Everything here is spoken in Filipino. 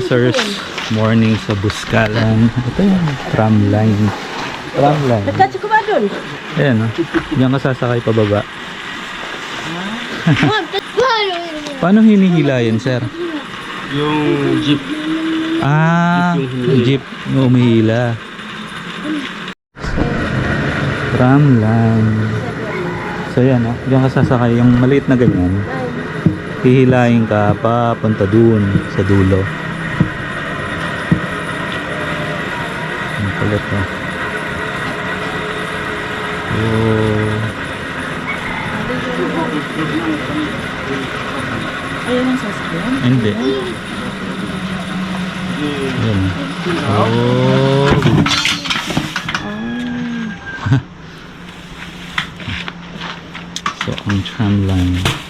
sirs. Morning sa Buskalan. Ito yung tram line. Tram line. Dekat cukup adun. Ayan, oh. Diyan ka sasakay pababa. Paano hinihila yan, sir? Yung jeep. Ah, Jeep yung jeep umihila. Tram line. So yan, oh. Diyan ka sasakay. Yung maliit na ganyan. Hihilahin ka papunta dun sa dulo. Kulit. Oh. Ayun ang sasakyan. Hindi. Yan. Oh. so, ang tram line.